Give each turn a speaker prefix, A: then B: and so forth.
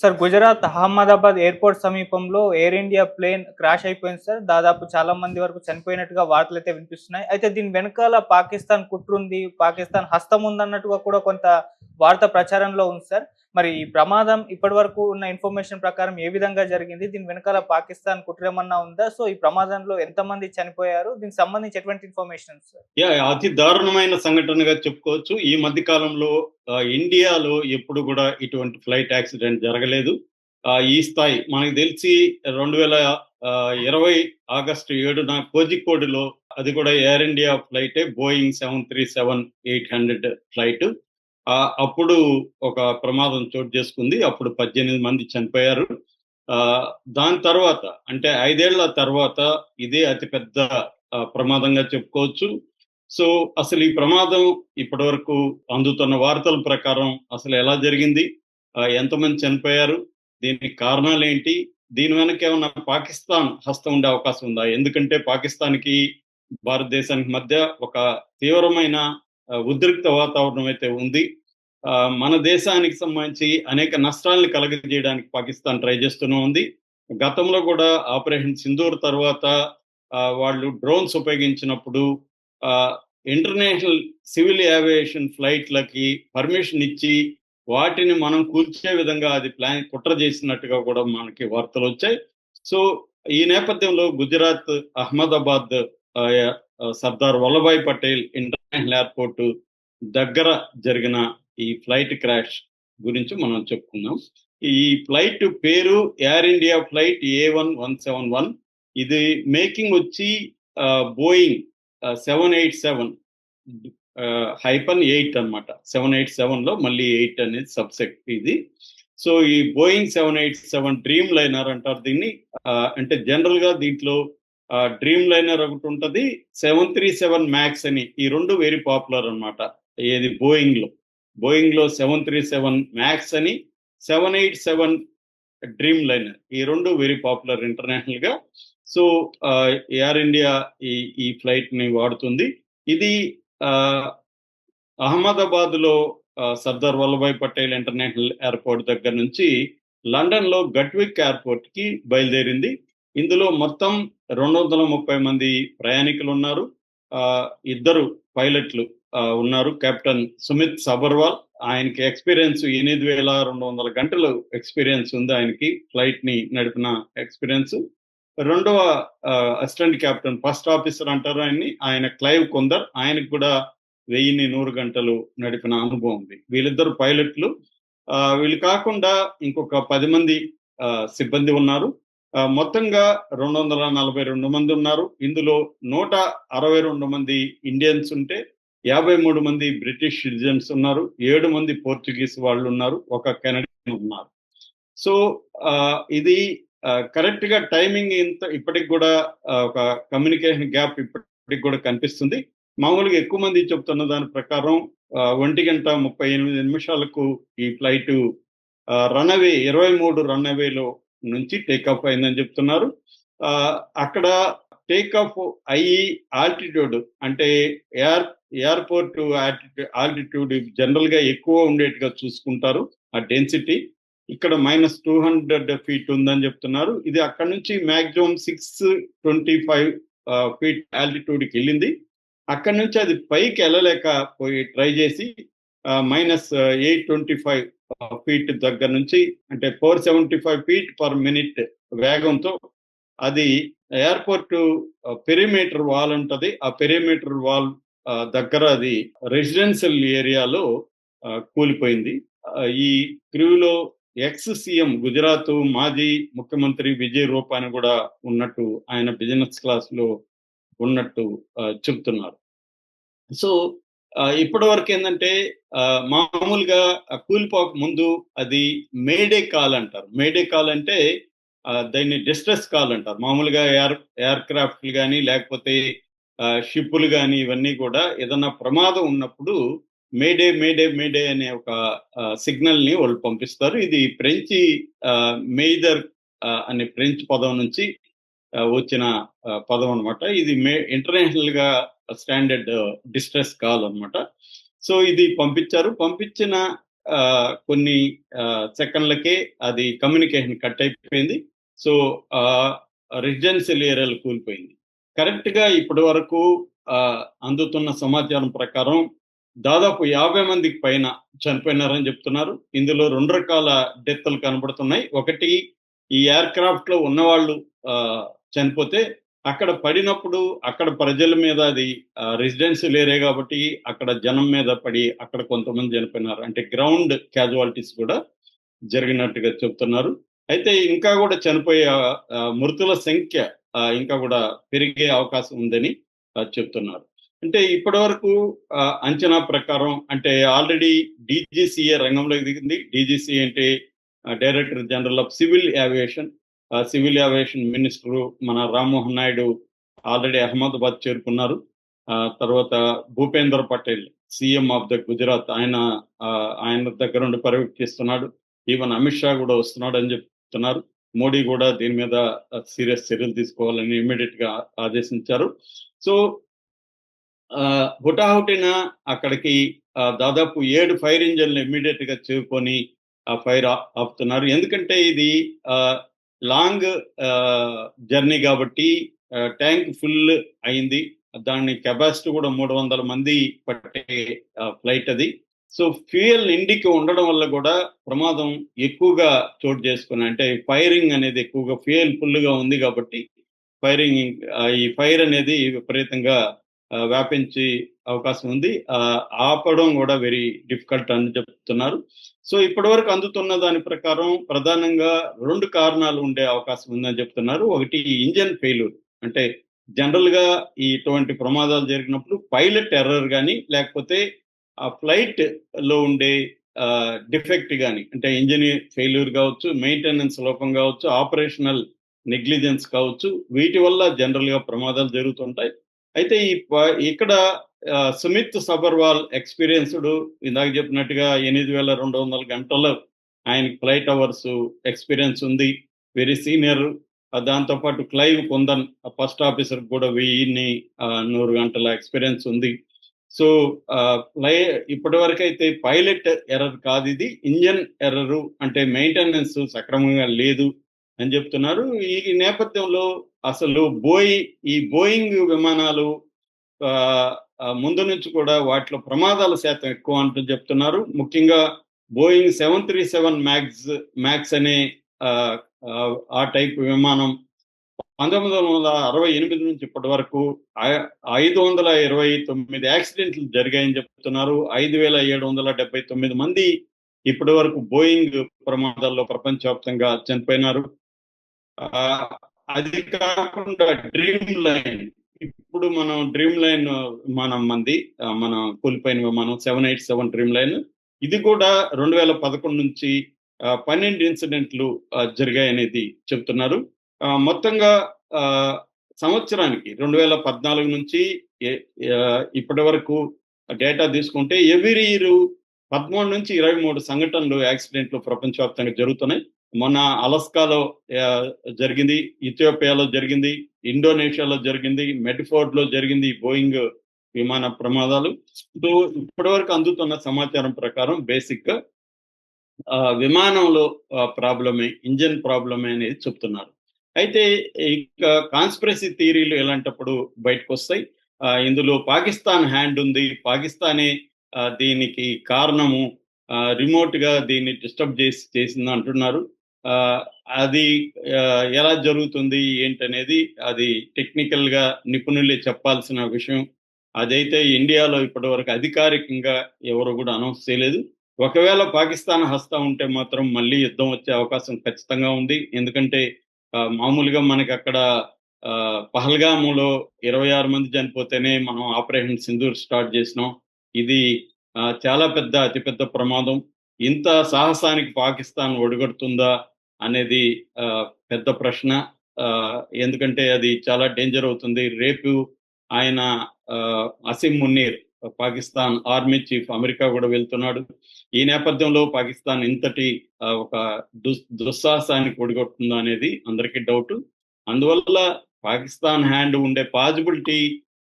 A: Sir Gujarat Ahmedabad airport సమీపంలో Air India plane crash అయిపోయింది sir. దాదాపు చాలా మంది వరకు చనిపోయినట్టుగా వార్తలు అయితే వినిపిస్తున్నాయి. అయితే దీని వెనకాల పాకిస్తాన్ కుట్రుంది పాకిస్తాన్ హస్తం ఉందన్నట్టుగా కూడా కొంత వార్త ప్రచారంలో ఉంది సార్. మరి ఈ ప్రమాదం ఇప్పటి వరకు ఉన్న ఇన్ఫర్మేషన్ ప్రకారం ఏ విధంగా జరిగింది? దీని వెనకాల పాకిస్తాన్ కుట్రమన్నా ఉందా? సో ఈ ప్రమాదంలో ఎంతమంది చనిపోయారు? దీనికి సంబంధించి ఎటువంటి ఇన్ఫర్మేషన్
B: యా అతి దారుణమైన సంఘటనగా చెప్పుకోవచ్చు. ఈ మధ్య కాలంలో ఇండియాలో ఎప్పుడు కూడా ఇటువంటి ఫ్లైట్ యాక్సిడెంట్ జరగలేదు. ఆ, ఈ స్థాయి మనకు తెలిసి రెండు వేల ఆ, ఇరవై ఆగస్టు ఏడున కోజికోడ్లో అది కూడా Air India ఫ్లైటే Boeing seven three seven eight hundred flight. అప్పుడు ఒక ప్రమాదం చోటు చేసుకుంది. అప్పుడు పద్దెనిమిది మంది చనిపోయారు. ఆ, దాని తర్వాత అంటే ఐదేళ్ళ తర్వాత ఇదే అతిపెద్ద ప్రమాదంగా చెప్పుకోవచ్చు. సో అసలు ఈ ప్రమాదం ఇప్పటి వరకు అందుతున్న వార్తల ప్రకారం అసలు ఎలా జరిగింది? ఎంతమంది చనిపోయారు? దీనికి కారణాలు ఏంటి? దీని వెనక ఏమన్నా పాకిస్తాన్ హస్తం ఉండే అవకాశం ఉందా? ఎందుకంటే పాకిస్తాన్కి భారతదేశానికి మధ్య ఒక తీవ్రమైన ఉద్రిక్త వాతావరణం అయితే ఉంది. ఆ, మన దేశానికి సంబంధించి అనేక నష్టాలను కలగజేయడానికి పాకిస్తాన్ ట్రై చేస్తూనే ఉంది. గతంలో కూడా ఆపరేషన్ సింధూర్ తర్వాత వాళ్ళు డ్రోన్స్ ఉపయోగించినప్పుడు ఆ, ఇంటర్నేషనల్ సివిల్ ఏవియేషన్ ఫ్లైట్లకి పర్మిషన్ ఇచ్చి వాటిని మనం కూల్చే విధంగా అది ప్లాన్ కుట్ర చేసినట్టుగా కూడా మనకి వార్తలు వచ్చాయి. సో ఈ నేపథ్యంలో గుజరాత్ అహ్మదాబాద్ సర్దార్ వల్లభాయ్ పటేల్ ఇంటర్నేషనల్ ఎయిర్పోర్ట్ దగ్గర జరిగిన ఈ ఫ్లైట్ క్రాష్ గురించి మనం చెప్పుకుందాం. ఈ ఫ్లైట్ పేరు Air India flight A one one seven one ఇది మేకింగ్ వచ్చి Boeing seven eight seven hyphen eight అనమాట సెవెన్ ఎయిట్ సెవెన్లో మళ్ళీ ఎయిట్ అనేది సబ్సెక్ట్ ఇది. సో ఈ Boeing seven eight seven Dreamliner అంటారు దీన్ని. అంటే జనరల్గా దీంట్లో డ్రీమ్ లైనర్ ఒకటి ఉంటుంది. సెవెన్ త్రీ సెవెన్ మ్యాక్స్ అని. ఈ రెండు వెరీ పాపులర్ అన్నమాట. ఏది? బోయింగ్లో బోయింగ్లో సెవెన్ త్రీ సెవెన్ మ్యాక్స్ అని seven eight seven Dreamliner ఈ రెండు వెరీ పాపులర్ ఇంటర్నేషనల్గా సో ఎయిర్ ఇండియా ఈ ఈ ఫ్లైట్ని వాడుతుంది. ఇది అహ్మదాబాద్లో సర్దార్ వల్లభాయ్ పటేల్ ఇంటర్నేషనల్ ఎయిర్పోర్ట్ దగ్గర నుంచి లండన్లో గట్విక్ ఎయిర్పోర్ట్కి బయలుదేరింది. ఇందులో మొత్తం రెండు వందల ముప్పై మంది ప్రయాణికులు ఉన్నారు ఆ, ఇద్దరు పైలట్లు ఉన్నారు. కెప్టెన్ సుమిత్ సబర్వాల్ ఆయనకి ఎక్స్పీరియన్స్ ఎనిమిది వేల రెండు వందల గంటలు ఎక్స్పీరియన్స్ ఉంది ఆయనకి ఫ్లైట్ని నడిపిన ఎక్స్పీరియన్స్. రెండవ అసిస్టెంట్ కెప్టెన్ ఫస్ట్ ఆఫీసర్ అంటారు ఆయన్ని. ఆయన క్లైవ్ కొందర్. ఆయనకు కూడా వెయ్యిన్ని నూరు గంటలు నడిపిన అనుభవం ఉంది. వీళ్ళిద్దరు పైలట్లు. ఆ, వీళ్ళు కాకుండా ఇంకొక పది మంది ఆ, సిబ్బంది ఉన్నారు. మొత్తంగా రెండు వందల నలభై రెండు మంది ఉన్నారు. ఇందులో నూట అరవై రెండు మంది ఇండియన్స్ ఉంటే యాభై మూడు మంది బ్రిటిష్ సిటిజన్స్ ఉన్నారు. ఏడు మంది పోర్చుగీస్ వాళ్ళు ఉన్నారు. ఒక కెనడియన్ ఉన్నారు. సో ఆ, ఇది కరెక్ట్గా టైమింగ్ ఇంత ఇప్పటికి కూడా ఒక కమ్యూనికేషన్ గ్యాప్ ఇప్పటికి కూడా కనిపిస్తుంది. మామూలుగా ఎక్కువ మంది చెప్తున్న దాని ప్రకారం ఒంటి గంట ముప్పై ఎనిమిది నిమిషాలకు ఈ ఫ్లైట్ రన్అవే ఇరవై మూడు రన్అవేలో నుంచి టేక్ అయిందని చెప్తున్నారు. ఆ, అక్కడ టేక్ ఆఫ్ అయ్యి ఆల్టిట్యూడ్ అంటే ఎయిర్ ఎయిర్పోర్ట్ ఆల్టిట్యూడ్ జనరల్గా ఎక్కువ ఉండేట్టుగా చూసుకుంటారు ఆ డెన్సిటీ ఇక్కడ మైనస్ టూ హండ్రెడ్ ఫీట్ ఉందని చెప్తున్నారు. ఇది అక్కడ నుంచి maximum six twenty five feet ఆల్టిట్యూడ్కి వెళ్ళింది. అక్కడ నుంచి అది పైకి వెళ్ళలేక పోయి ట్రై చేసి minus eight twenty five feet దగ్గర నుంచి అంటే four seventy five feet per minute వేగంతో అది ఎయిర్పోర్ట్ పెరిమీటర్ వాల్ ఉంటది. ఆ పెరిమీటర్ వాల్ దగ్గర అది రెసిడెన్షియల్ ఏరియాలో ఆ, కూలిపోయింది. ఈ క్రూలో ఎక్స్ సీఎం గుజరాత్ మాజీ ముఖ్యమంత్రి విజయ్ రూపాని కూడా ఉన్నట్టు ఆయన బిజినెస్ క్లాస్లో ఉన్నట్టు చెప్తున్నారు. సో ఇప్పటి వరకు ఏంటంటే ఆ, మామూలుగా కూలిపోక ముందు అది మేడే కాల్ అంటారు. మేడే కాల్ అంటే దాన్ని డిస్ట్రెస్ కాల్ అంటారు. మామూలుగా ఎయిర్ ఎయిర్ క్రాఫ్ట్లు కానీ లేకపోతే షిప్పులు కానీ ఇవన్నీ కూడా ఏదన్నా ప్రమాదం ఉన్నప్పుడు మేడే మేడే మేడే అనే ఒక సిగ్నల్ని వాళ్ళు పంపిస్తారు. ఇది ఫ్రెంచి మేజర్ అనే ఫ్రెంచ్ పదం నుంచి వచ్చిన పదం అనమాట ఇది మే ఇంటర్నేషనల్గా స్టాండర్డ్ డిస్ట్రెస్ కాల్ అన్నమాట. సో ఇది పంపించారు. పంపించిన ఆ, కొన్ని ఆ, సెకండ్లకే అది కమ్యూనికేషన్ కట్ అయిపోయింది. సో రెసిడెన్షియల్ ఏరియాలు కూలిపోయింది. కరెక్ట్గా ఇప్పటి వరకు ఆ, అందుతున్న సమాచారం ప్రకారం దాదాపు యాభై మందికి పైన చనిపోయినారని చెప్తున్నారు. ఇందులో రెండు రకాల డెత్లు కనబడుతున్నాయి. ఒకటి ఈ ఎయిర్ క్రాఫ్ట్లో ఉన్నవాళ్ళు ఆ, చనిపోతే అక్కడ పడినప్పుడు అక్కడ ప్రజల మీద అది రెసిడెన్షియల్ ఏరియా కాబట్టి అక్కడ జనం మీద పడి అక్కడ కొంతమంది చనిపోయినారు. అంటే గ్రౌండ్ క్యాజువాలిటీస్ కూడా జరిగినట్టుగా చెప్తున్నారు. అయితే ఇంకా కూడా చనిపోయే మృతుల సంఖ్య ఇంకా కూడా పెరిగే అవకాశం ఉందని చెప్తున్నారు. అంటే ఇప్పటి వరకు ఆ, అంచనా ప్రకారం అంటే ఆల్రెడీ డీజీసీఏ రంగంలోకి దిగింది. డీజీసీ అంటే director general of civil aviation civil aviation minister మన రామ్మోహన్ నాయుడు ఆల్రెడీ అహ్మదాబాద్ చేరుకున్నారు. ఆ, తర్వాత Bhupendra Patel CM of the Gujarat ఆయన ఆయన దగ్గర నుండి పర్యవేక్షిస్తున్నాడు. ఈవెన్ అమిత్ షా కూడా వస్తున్నాడు అని చెప్తున్నారు. మోడీ కూడా దీని మీద సీరియస్ చర్యలు తీసుకోవాలని ఇమ్మీడియట్గా ఆదేశించారు. సో ఆ, హుటాహుటిన అక్కడికి దాదాపు ఏడు ఫైర్ ఇంజన్లు ఇమ్మీడియట్గా చేరుకొని ఆ ఫైర్ ఆపుతున్నారు. ఎందుకంటే ఇది లాంగ్ జర్నీ కాబట్టి ట్యాంక్ ఫుల్ అయింది. దాని కెపాసిటీ కూడా మూడు వందల మంది పట్టే ఫ్లైట్ అది. సో ఫ్యూయల్ ఇండికి ఉండడం వల్ల కూడా ప్రమాదం ఎక్కువగా చోటు చేసుకుని అంటే ఫైరింగ్ అనేది ఎక్కువగా ఫ్యూయల్ ఫుల్గా ఉంది కాబట్టి ఫైరింగ్ ఈ ఫైర్ అనేది విపరీతంగా వ్యాపించి అవకాశం ఉంది. ఆపడం కూడా వెరీ డిఫికల్ట్ అని చెప్తున్నారు. సో ఇప్పటి వరకు అందుతున్న దాని ప్రకారం ప్రధానంగా రెండు కారణాలు ఉండే అవకాశం ఉందని చెప్తున్నారు. ఒకటి ఇంజన్ ఫెయిల్యూర్. అంటే జనరల్గా ఇటువంటి ప్రమాదాలు జరిగినప్పుడు పైలట్ ఎర్రర్ కానీ లేకపోతే ఆ ఫ్లైట్లో ఉండే డిఫెక్ట్ కానీ అంటే ఇంజిన్ ఫెయిల్యూర్ కావచ్చు మెయింటెనెన్స్ లోపం కావచ్చు ఆపరేషనల్ నెగ్లిజెన్స్ కావచ్చు వీటి వల్ల జనరల్గా ప్రమాదాలు జరుగుతుంటాయి. అయితే ఈ ప- ఇక్కడ సుమిత్ సబర్వాల్ ఎక్స్పీరియన్స్డ్ ఇందాక చెప్పినట్టుగా ఎనిమిది వేల రెండు వందల గంటల ఆయన ఫ్లైట్ అవర్స్ ఎక్స్పీరియన్స్ ఉంది. వెరీ సీనియర్ దాంతోపాటు క్లైవ్ కొందన్ ఫస్ట్ ఆఫీసర్ కూడా వెయ్యిన్ని నూరు గంటల ఎక్స్పీరియన్స్ ఉంది. సో ఫ్లై ఇప్పటి వరకు అయితే పైలట్ ఎర్రర్ కాదు ఇది. ఇంజన్ ఎర్రర్ అంటే మెయింటెనెన్స్ సక్రమంగా లేదు అని చెప్తున్నారు. ఈ నేపథ్యంలో అసలు బోయి ఈ బోయింగ్ విమానాలు ఆ, ముందు నుంచి కూడా వాటిలో ప్రమాదాల శాతం ఎక్కువ అంటూ చెప్తున్నారు. ముఖ్యంగా Boeing seven three seven max max అనే ఆ, టైప్ విమానం పంతొమ్మిది వందల అరవై ఎనిమిది నుంచి ఇప్పటి వరకు ఐదు వందల ఇరవై తొమ్మిది యాక్సిడెంట్లు జరిగాయని చెప్తున్నారు. ఐదు వేల ఏడు వందల డెబ్బై తొమ్మిది మంది ఇప్పటి వరకు బోయింగ్ ప్రమాదాల్లో ప్రపంచవ్యాప్తంగా చనిపోయినారు. ఆ, అది కాకుండా డ్రీమ్ లైన్ ఇప్పుడు మనం డ్రీమ్ లైన్ మనం మంది మనం మన కూలిపోయిన విమానం seven eight seven dream line ఇది కూడా రెండు వేల పదకొండు నుంచి పన్నెండు ఇన్సిడెంట్లు జరిగాయనేది చెప్తున్నారు ఆ, మొత్తంగా ఆ, సంవత్సరానికి రెండు వేల పద్నాలుగు నుంచి ఇప్పటి వరకు డేటా తీసుకుంటే ఎవ్రీ ఇయర్ పదమూడు నుంచి ఇరవై మూడు సంఘటనలు యాక్సిడెంట్లు ప్రపంచవ్యాప్తంగా జరుగుతున్నాయి. మొన్న అలస్కాలో జరిగింది ఇథియోపియాలో జరిగింది ఇండోనేషియాలో జరిగింది మెడ్ఫోర్డ్లో జరిగింది బోయింగ్ విమాన ప్రమాదాలు. సో ఇప్పటివరకు అందుతున్న సమాచారం ప్రకారం బేసిక్గా ఆ, విమానంలో ప్రాబ్లమే ఇంజన్ ప్రాబ్లమే అనేది చెప్తున్నారు. అయితే ఇక కాన్స్పిరసీ థియరీలు ఎలాంటప్పుడు బయటకు వస్తాయి ఇందులో పాకిస్తాన్ హ్యాండ్ ఉంది. పాకిస్తానే దీనికి కారణము రిమోట్గా దీన్ని డిస్టర్బ్ చేసి చేసింది అంటున్నారు అది ఎలా జరుగుతుంది ఏంటనేది అది టెక్నికల్గా నిపుణులే చెప్పాల్సిన విషయం. అదైతే ఇండియాలో ఇప్పటి వరకు అధికారికంగా ఎవరు కూడా అనౌన్స్ చేయలేదు. ఒకవేళ పాకిస్తాన్ హస్తం ఉంటే మాత్రం మళ్ళీ యుద్ధం వచ్చే అవకాశం ఖచ్చితంగా ఉంది. ఎందుకంటే మామూలుగా మనకి అక్కడ పహల్గాములో ఇరవై ఆరు మంది చనిపోతేనే మనం ఆపరేషన్ సింధూర్ స్టార్ట్ చేసినాం. ఇది చాలా పెద్ద అతిపెద్ద ప్రమాదం. ఇంత సాహసానికి పాకిస్తాన్ ఒడిగడుతుందా? అనేది ఆ, పెద్ద ప్రశ్న. ఆ, ఎందుకంటే అది చాలా డేంజర్ అవుతుంది. రేపు ఆయన ఆ, Asim Munir Pakistan army chief America కూడా వెళ్తున్నాడు. ఈ నేపథ్యంలో పాకిస్తాన్ ఇంతటి ఒక దుస్ దుస్సాహసానికి ఒడిగొడుతుందా అనేది అందరికీ డౌట్. అందువల్ల పాకిస్తాన్ హ్యాండ్ ఉండే పాజిబిలిటీ